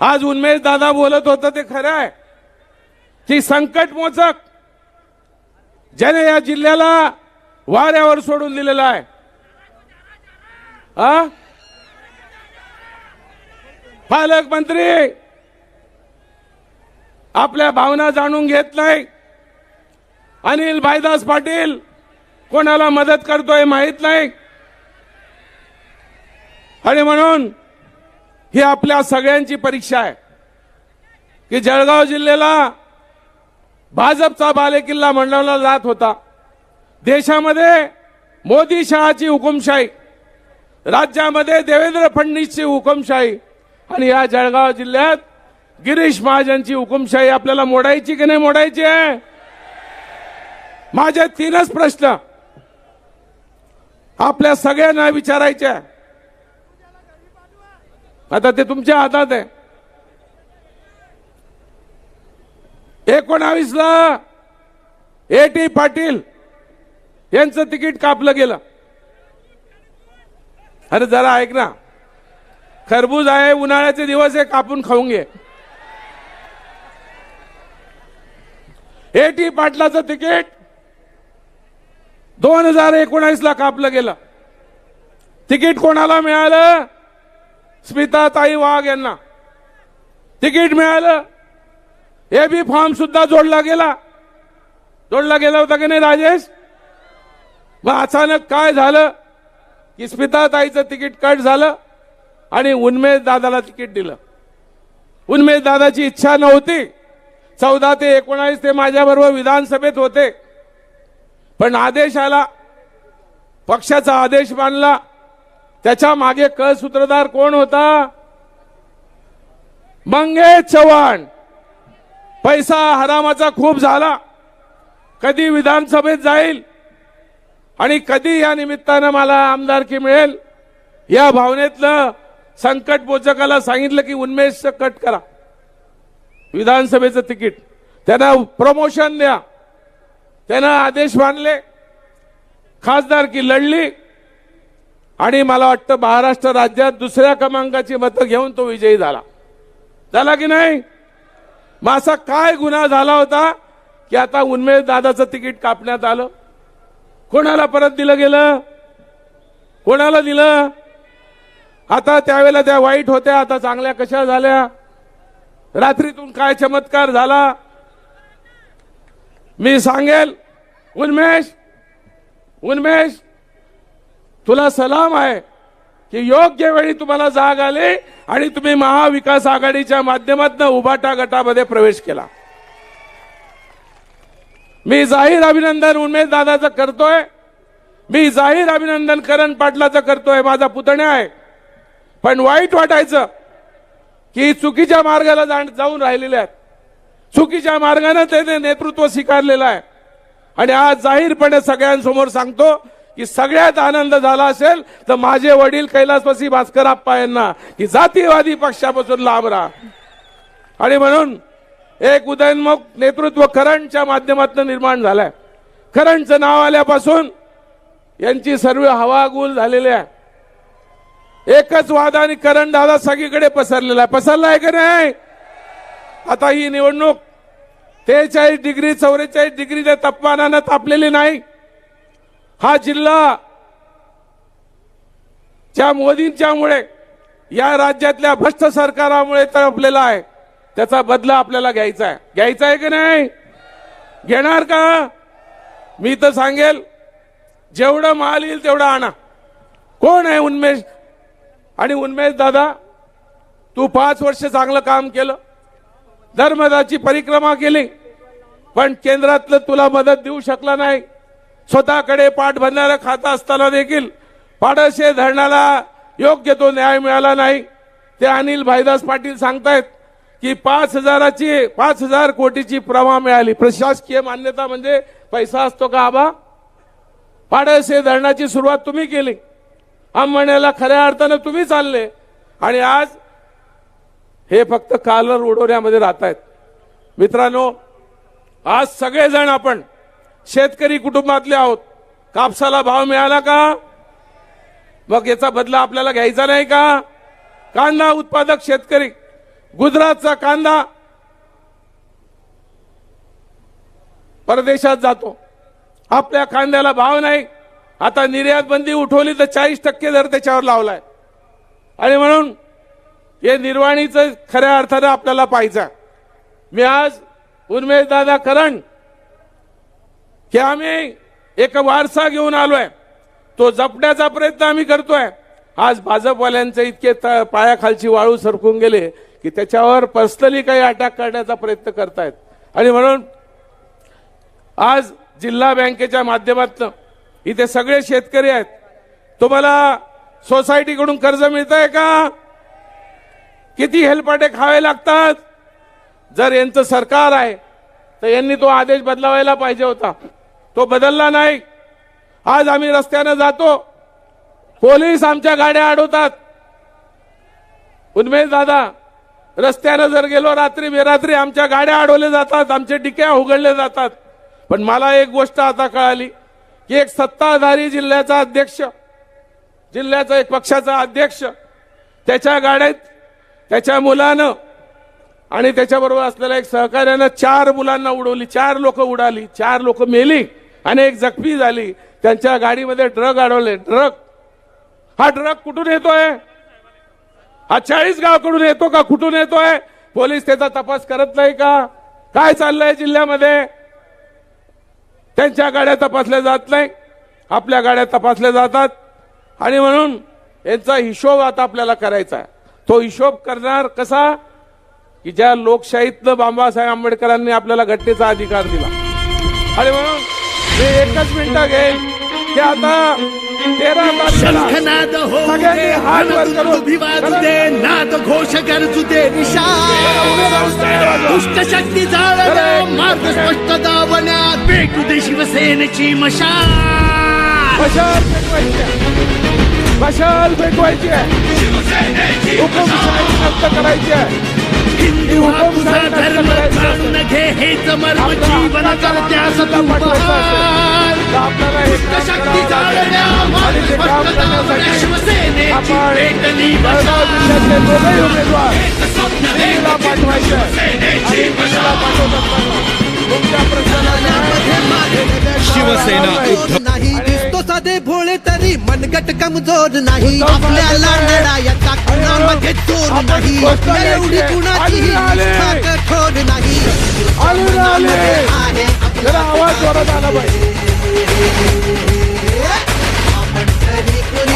आज उन्मेश दादा बोलत होतं ते खरं आहे. की संकट मोचक ज्याने या जिल्ह्याला वाऱ्यावर सोडून दिलेला आहे. आ? पालकमंत्री आपल्या भावना जाणून घेत नाही. अनिल भाईदास पाटील कोणाला मदत करतोय माहीत नाही. आणि म्हणून ही आपल्या सगळ्यांची परीक्षा आहे. की जळगाव जिल्ह्याला भाजपचा बालेकिल्ला म्हणला जात होता. देशामध्ये मोदी शहाची हुकुमशाही राज्यामध्ये देवेंद्र फडणवीसची हुकुमशाही आणि या जळगाव जिल्ह्यात गिरीश महाजनची हुकुमशाही आपल्याला मोडायची की नाही मोडायची आहे? माझे तीनच प्रश्न आपल्या सगळ्यांना विचारायचे आहे. आता ते तुमच्या हातात आहे. एकोणावीस ला ए टी पाटील यांचं तिकीट कापलं गेलं. अरे जरा ऐक ना. खरबूज आहे उन्हाळ्याचे दिवस आहे कापून खाऊन घे. ए टी पाटलाचं तिकीट दोन हजार एकोणावीस ला कापलं गेलं. तिकीट कोणाला मिळालं? स्मिताताई वाघ यांना. तिकीट मिळालं. हे बी फॉर्म सुद्धा जोडला गेला. जोडला गेला होता की नाही राजेश? मग अचानक काय झालं? की स्मिताताईचं तिकीट कट झालं आणि उन्मेष दादाला तिकीट दिलं. उन्मेष दादाची इच्छा नव्हती. चौदा ते एकोणावीस ते माझ्याबरोबर विधानसभेत होते. पण आदेश आला. पक्षाचा आदेश मानला. त्याच्यामागे क सूत्रधार कोण होता? मंगेश चव्हाण. पैसा हरामाचा खूप झाला. कधी विधानसभेत जाईल आणि कधी या निमित्तानं मला आमदारकी मिळेल या भावनेतलं संकट पोचकाला सांगितलं की उन्मेष कट करा. विधानसभेचं तिकीट. त्यांना प्रमोशन द्या. त्यानं आदेश मानले. खासदारकी लढली. आणि मला वाटतं महाराष्ट्र राज्यात दुसऱ्या क्रमांकाची मतं घेऊन तो विजयी झाला. झाला की नाही? मग असा काय गुन्हा झाला होता की आता उन्मेष दादाचं तिकीट कापण्यात आलं? कोणाला परत दिलं गेलं? कोणाला दिलं? आता त्यावेळेला त्या वाईट होत्या आता चांगल्या कशा झाल्या? रात्रीतून काय चमत्कार झाला? मी सांगेल उन्मेष उन्मेष तुला सलाम आहे की योग्य वेळी तुम्हाला जाग आली आणि तुम्ही महाविकास आघाडीच्या माध्यमातून उभाटा गटामध्ये प्रवेश केला. मी जाहीर अभिनंदन उमेश दादाचं करतोय. मी जाहीर अभिनंदन करण पाटलाचं करतोय. माझा पुतण्या आहे. पण वाईट वाटायचं की चुकीच्या मार्गाला जाण- जाऊन राहिलेले आहेत. चुकीच्या मार्गाने त्याने नेतृत्व स्वीकारलेलं आहे. आणि आज जाहीरपणे सगळ्यांसमोर सांगतो की सगळ्यात आनंद झाला असेल तर माझे वडील कैलासवासी भास्कर आप्पा यांना की जातीवादी पक्षापासून लांब राहा. आणि म्हणून एक उदयनमुख नेतृत्व करंटच्या माध्यमातून निर्माण झालंय. करंटचं नाव आल्यापासून यांची सर्व हवागुल झालेली आहे. एकच वाद आणि करण दादा सगळीकडे पसरलेला आहे. पसरला आहे का नाही? आता ही निवडणूक त्रेचाळीस डिग्री चौवेचाळीस डिग्री तापमानानं तापलेली नाही. हा जिल्हा ज्या मोदींच्यामुळे या राज्यातल्या भ्रष्ट सरकारामुळे तळपलेला आहे त्याचा बदला आपल्याला घ्यायचा आहे. घ्यायचा आहे की नाही? घेणार का? मी तर सांगेल जेवढं माल येईल तेवढं आणा. कोण आहे उन्मेष? आणि उन्मेष दादा तू पाच वर्ष चांगलं काम केलं धर्मदाची परिक्रमा केली पण केंद्रातलं तुला मदत देऊ शकला नाही. स्वतःकडे पाठबंधारं खात असताना देखील पाडशे धरणाला योग्य तो न्याय मिळाला नाही. ते अनिल भाईदास पाटील सांगतायत की पाच हजाराची पाच हजार कोटीची प्रमा मिळाली. प्रशासकीय मान्यता म्हणजे पैसा असतो का आबा? पाडसे धरणाची सुरुवात तुम्ही केली. आंबण्याला खऱ्या अर्थानं तुम्ही चालले. आणि आज हे फक्त कालर उडवण्यामध्ये राहत आहेत मित्रांनो आज सगळेजण आपण शेतकरी कुटुंबातले आहोत. कापसाला भाव मिळाला का? मग याचा बदला आपल्याला घ्यायचा नाही का? कांदा उत्पादक शेतकरी गुजरातचा कांदा परदेशात जातो. आपल्या कांद्याला भाव नाही. आता निर्यात बंदी उठवली तर चाळीस टक्के दर त्याच्यावर लावलाय. आणि म्हणून हे निर्वाणीचं खऱ्या अर्थानं आपल्याला पाहिजे मी आज उर्मेश दादा करण की आम्ही एक वारसा घेऊन आलोय. तो जपण्याचा प्रयत्न आम्ही करतोय. आज भाजपवाल्यांचे इतके पायाखालची वाळू सरकून गेले की त्याच्यावर पर्सनली काही अटॅक करण्याचा प्रयत्न करतायत. आणि म्हणून आज जिल्हा बँकेच्या माध्यमातून इथे सगळे शेतकरी आहेत. तुम्हाला सोसायटीकडून कर्ज मिळत आहे का? किती हेलपाटे खावे लागतात? जर यांचं सरकार आहे तर यांनी तो आदेश बदलावायला पाहिजे होता. तो बदलला नाही. आज आम्ही रस्त्यानं जातो. पोलीस आमच्या गाड्या अडवतात. उन्मेश दादा रस्त्यानं जर गेलो रात्री बेरात्री आमच्या गाड्या अडवल्या जातात आमचे डिक्या उघडले जातात. पण मला एक गोष्ट आता कळाली की एक सत्ताधारी जिल्ह्याचा अध्यक्ष जिल्ह्याचा एक पक्षाचा अध्यक्ष त्याच्या गाड्यात त्याच्या मुलानं आणि त्याच्याबरोबर असलेल्या एक सहकार्यानं चार मुलांना उडवली चार लोक उडाली चार लोक मेली. आणि एक जखमी झाली. त्यांच्या गाडीमध्ये ट्रक अडवले ट्रक हा ट्रक कुठून येतोय? हा चाळीस गावकडून येतो का? कुठून येतोय? पोलीस त्याचा तपास करत नाही का? काय चाललंय जिल्ह्यामध्ये? त्यांच्या गाड्या तपासल्या जात नाही. आपल्या गाड्या तपासल्या जातात. आणि म्हणून यांचा हिशोब आता आपल्याला करायचा आहे. तो हिशोब करणार कसा? की ज्या लोकशाहीतनं बाबासाहेब आंबेडकरांनी आपल्याला घटनेचा अधिकार दिला. आणि म्हणून मी एकच मिनिटं घेईन. की आता तेरा शंखनाद होऊ सगळ्यांनी हात वर करून दे नाद घोष गरजू दे दुष्ट शक्ती जाळण्या मार्ग स्पष्ट दावण्यात. भेटू दे शिवसेनेची मशाल. मशाल आहे. मशाल फेकवायची आहे. हुकुमशाही नष्ट करायची आहे. हिंदू हा तुझा धर्म जाणून घे हेच मर्म जीवन करत्यास तर शक्ती करावं लागेल. जाळण्या शिवसेनेची आपण तुमच्या प्रश्नाला शिवसेना जोर साधे भोळे तरी मनगट कमजोर नाही. आपल्याला लढायचा कुणामध्ये चोर नाही. एवढी कुणाची निष्ठा कठोर नाही. जरा आवाज जोरात आला पाहिजे.